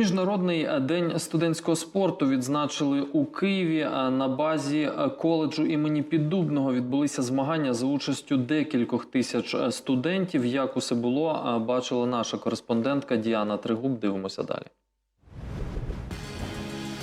Міжнародний е, день студентського спорту відзначили у Києві. На базі е, коледжу імені Піддубного відбулися змагання за участю декількох тисяч е, студентів. Як усе було, бачила наша кореспондентка Діана Тригуб. Дивимося далі.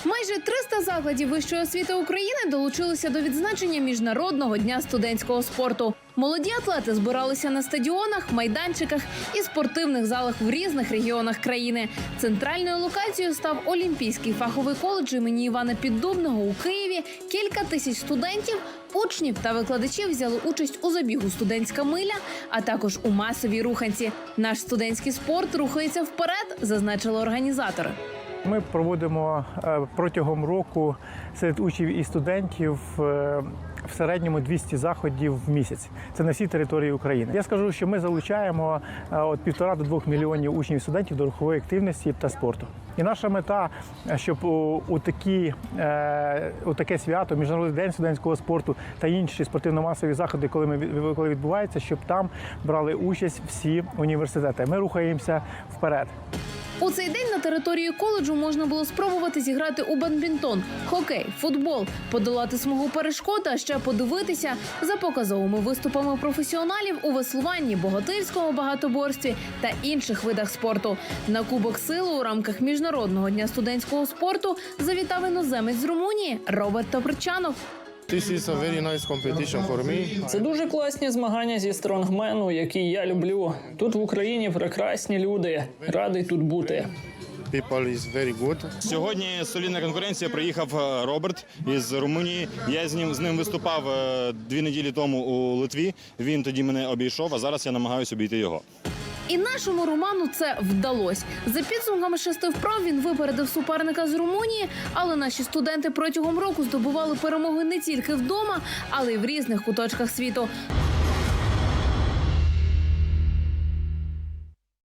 Майже 300 закладів вищої освіти України долучилися до відзначення міжнародного дня студентського спорту. Молоді атлети збиралися на стадіонах, майданчиках і спортивних залах в різних регіонах країни. Центральною локацією став Олімпійський фаховий коледж імені Івана Піддубного у Києві. Кілька тисяч студентів, учнів та викладачів взяли участь у забігу студентська миля, а також у масовій руханці. Наш студентський спорт рухається вперед, зазначили організатори. Ми проводимо е, протягом року серед учнів і студентів е, в середньому 200 заходів в місяць. Це на всій території України. Я скажу, що ми залучаємо е, від півтора до двох мільйонів учнів і студентів до рухової активності та спорту. І наша мета, е, щоб у, такі, е, у таке свято, Міжнародний день студентського спорту та інші спортивно-масові заходи, коли ми коли відбуваються, щоб там брали участь всі університети. Ми рухаємося вперед. У цей день на території коледжу можна було спробувати зіграти у бадмінтон, хокей, футбол, подолати смугу перешкод, а ще подивитися за показовими виступами професіоналів у веслуванні, богатирському багатоборстві та інших видах спорту. На кубок сили у рамках міжнародного дня студентського спорту завітав іноземець з Румунії Роберт Топричанов. This is a very nice competition for me. Це дуже класні змагання зі стронгмену, які я люблю. Тут в Україні прекрасні люди. Радий тут бути. People is very good. Сьогодні солідна конкуренція. Приїхав е, Роберт із Румунії. Я з ним з ним виступав е, дві неділі тому у Литві. Він тоді мене обійшов, а зараз я намагаюся обійти його. І нашому Роману це вдалося. За підсумками шести вправ він випередив суперника з Румунії, але наші студенти протягом року здобували перемоги не тільки вдома, але й в різних куточках світу.